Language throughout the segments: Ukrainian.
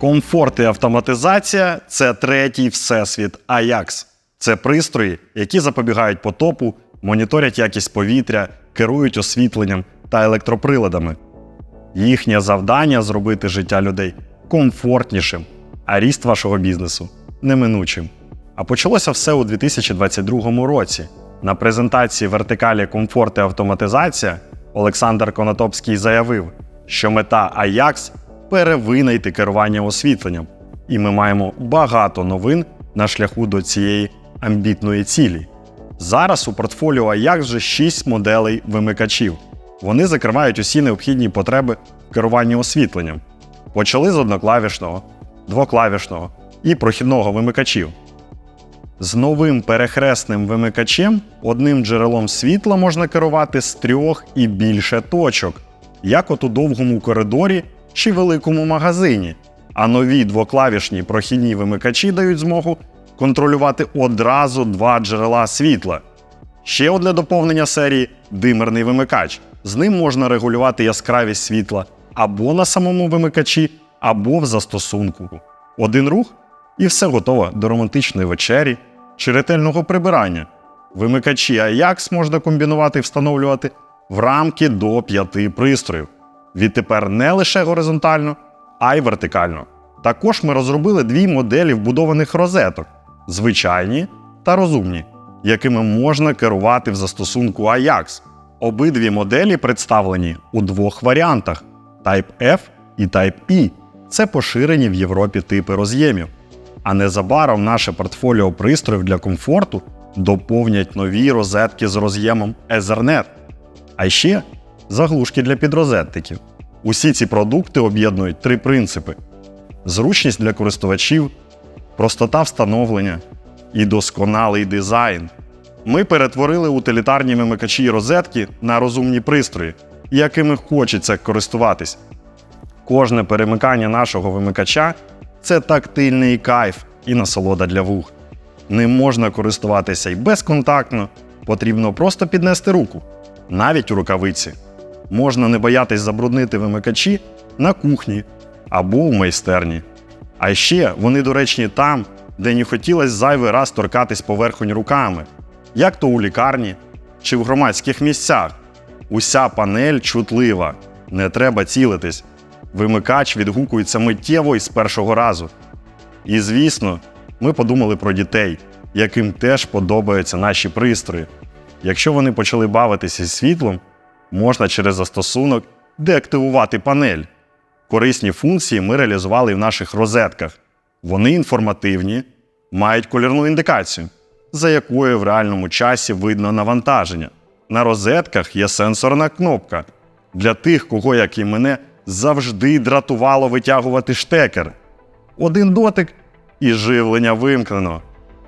Комфорт і автоматизація це третій всесвіт Ajax. Це пристрої, які запобігають потопу, моніторять якість повітря, керують освітленням та електроприладами. Їхнє завдання зробити життя людей комфортнішим, а ріст вашого бізнесу неминучим. А почалося все у 2022 році. На презентації вертикалі комфорт і автоматизація Олександр Конотопський заявив, що мета Ajax – перевинайти керування освітленням, і ми маємо багато новин на шляху до цієї амбітної цілі. Зараз у портфоліо Ajax вже 6 моделей вимикачів. Вони закривають усі необхідні потреби в керуванні освітленням. Почали з одноклавішного, двоклавішного і прохідного вимикачів. З новим перехресним вимикачем одним джерелом світла можна керувати з трьох і більше точок, як от у довгому коридорі чи великому магазині. А нові двоклавішні прохідні вимикачі дають змогу контролювати одразу два джерела світла. Ще одне доповнення серії димерний вимикач. З ним можна регулювати яскравість світла або на самому вимикачі, або в застосунку. Один рух і все готово до романтичної вечері чи ретельного прибирання. Вимикачі Ajax можна комбінувати і встановлювати в рамки до п'яти пристроїв. Відтепер не лише горизонтально, а й вертикально. Також ми розробили дві моделі вбудованих розеток звичайні та розумні, якими можна керувати в застосунку Ajax. Обидві моделі представлені у двох варіантах: Type F і Type E. Це поширені в Європі типи роз'ємів. А незабаром наше портфоліо пристроїв для комфорту доповнять нові розетки з роз'ємом Ethernet. А ще заглушки для підрозетників. Усі ці продукти об'єднують три принципи: зручність для користувачів, простота встановлення і досконалий дизайн. Ми перетворили утилітарні вимикачі і розетки на розумні пристрої, якими хочеться користуватись. Кожне перемикання нашого вимикача це тактильний кайф і насолода для вух. Ним можна користуватися й безконтактно, потрібно просто піднести руку, навіть у рукавиці. Можна не боятись забруднити вимикачі на кухні або в майстерні. А ще вони доречні там, де не хотілося зайвий раз торкатись поверхонь руками, як то у лікарні чи в громадських місцях. Уся панель чутлива, не треба цілитись. Вимикач відгукується миттєво і з першого разу. І звісно, ми подумали про дітей, яким теж подобаються наші пристрої. Якщо вони почали бавитися зі світлом, можна через застосунок деактивувати панель. Корисні функції ми реалізували в наших розетках. Вони інформативні, мають колірну індикацію, за якою в реальному часі видно навантаження. На розетках є сенсорна кнопка. Для тих, кого, як і мене, завжди дратувало витягувати штекер. Один дотик і живлення вимкнено.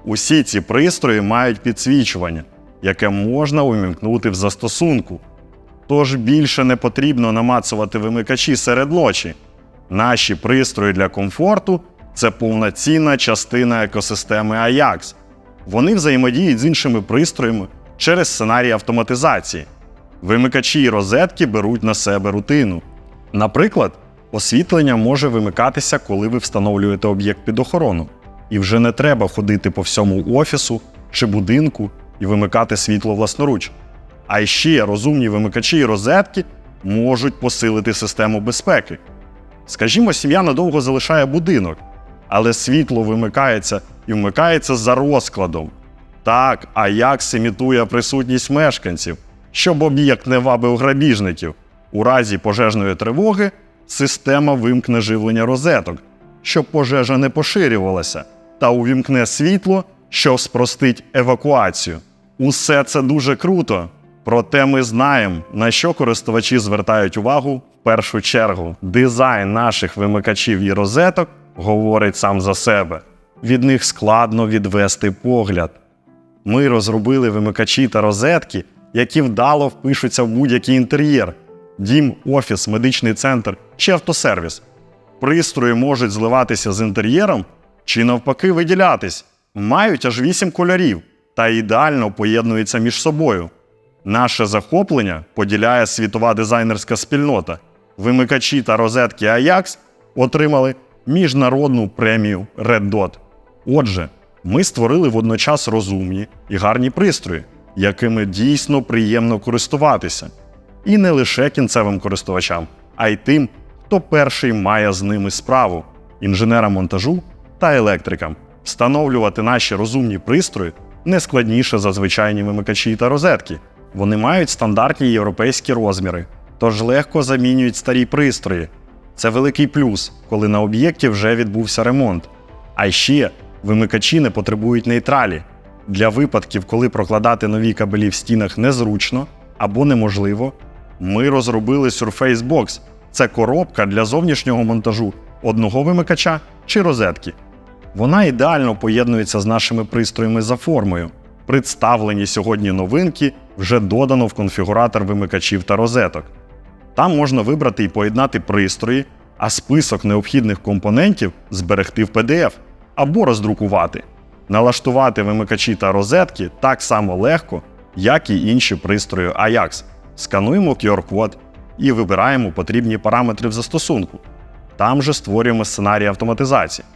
Усі ці пристрої мають підсвічування, яке можна увімкнути в застосунку. Тож більше не потрібно намацувати вимикачі серед ночі. Наші пристрої для комфорту це повноцінна частина екосистеми Ajax. Вони взаємодіють з іншими пристроями через сценарій автоматизації. Вимикачі і розетки беруть на себе рутину. Наприклад, освітлення може вимикатися, коли ви встановлюєте об'єкт під охорону, і вже не треба ходити по всьому офісу чи будинку і вимикати світло власноруч. А ще розумні вимикачі і розетки можуть посилити систему безпеки. Скажімо, сім'я надовго залишає будинок, але світло вимикається і вмикається за розкладом. Так, Ajax імітує присутність мешканців, щоб об'єкт не вабив грабіжників. У разі пожежної тривоги система вимкне живлення розеток, щоб пожежа не поширювалася, та увімкне світло, що спростить евакуацію. Усе це дуже круто. Проте ми знаємо, на що користувачі звертають увагу в першу чергу. Дизайн наших вимикачів і розеток говорить сам за себе. Від них складно відвести погляд. Ми розробили вимикачі та розетки, які вдало впишуться в будь-який інтер'єр: дім, офіс, медичний центр чи автосервіс. Пристрої можуть зливатися з інтер'єром чи навпаки виділятись, мають аж вісім кольорів та ідеально поєднуються між собою. Наше захоплення поділяє світова дизайнерська спільнота. Вимикачі та розетки Ajax отримали міжнародну премію Red Dot. Отже, ми створили водночас розумні і гарні пристрої, якими дійсно приємно користуватися. І не лише кінцевим користувачам, а й тим, хто перший має з ними справу інженерам монтажу та електрикам. Встановлювати наші розумні пристрої не складніше за звичайні вимикачі та розетки. Вони мають стандартні європейські розміри, тож легко замінюють старі пристрої. Це великий плюс, коли на об'єкті вже відбувся ремонт. А ще вимикачі не потребують нейтралі. Для випадків, коли прокладати нові кабелі в стінах незручно або неможливо, ми розробили Surface Box. Це коробка для зовнішнього монтажу одного вимикача чи розетки. Вона ідеально поєднується з нашими пристроями за формою. Представлені сьогодні новинки вже додано в конфігуратор вимикачів та розеток. Там можна вибрати і поєднати пристрої, а список необхідних компонентів зберегти в PDF або роздрукувати. Налаштувати вимикачі та розетки так само легко, як і інші пристрої Ajax. Скануємо QR-код і вибираємо потрібні параметри в застосунку. Там же створюємо сценарій автоматизації.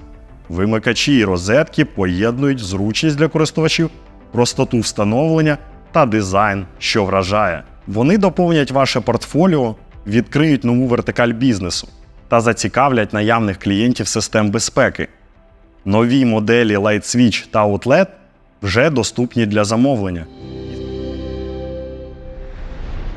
Вимикачі і розетки поєднують зручність для користувачів, простоту встановлення та дизайн, що вражає. Вони доповнять ваше портфоліо, відкриють нову вертикаль бізнесу та зацікавлять наявних клієнтів систем безпеки. Нові моделі Light Switch та Outlet вже доступні для замовлення.